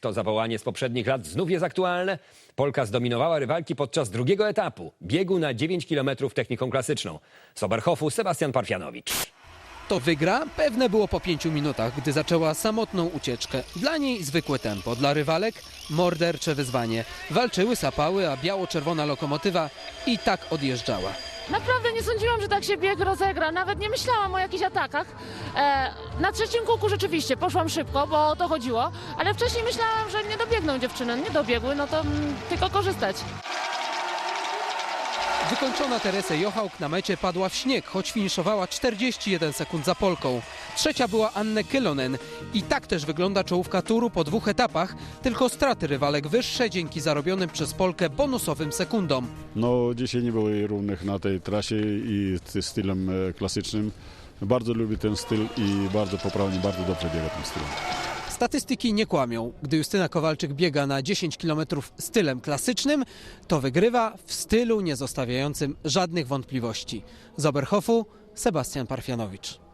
To zawołanie z poprzednich lat znów jest aktualne. Polka zdominowała rywalki podczas drugiego etapu biegu na 9 km techniką klasyczną. Z Oberhofu Sebastian Parfianowicz. To wygra pewne było po pięciu minutach, gdy zaczęła samotną ucieczkę. Dla niej zwykłe tempo, dla rywalek mordercze wyzwanie. Walczyły, sapały, a biało-czerwona lokomotywa i tak odjeżdżała. Naprawdę nie sądziłam, że tak się bieg rozegra. Nawet nie myślałam o jakichś atakach. E, na trzecim kółku rzeczywiście poszłam szybko, bo o to chodziło, ale wcześniej myślałam, że nie dobiegną dziewczyny. Nie dobiegły, no to mm, tylko korzystać. Wykończona Teresa Jochałk na mecie padła w śnieg, choć finiszowała 41 sekund za Polką. Trzecia była Anne Kylonen. I tak też wygląda czołówka turu po dwóch etapach, tylko straty rywalek wyższe dzięki zarobionym przez Polkę bonusowym sekundom. No, dzisiaj nie było jej równych na tej trasie i stylem e, klasycznym. Bardzo lubię ten styl i bardzo poprawnie, bardzo dobrze biega tym stylem. Statystyki nie kłamią. Gdy Justyna Kowalczyk biega na 10 km stylem klasycznym, to wygrywa w stylu nie zostawiającym żadnych wątpliwości. Z Oberhofu Sebastian Parfianowicz.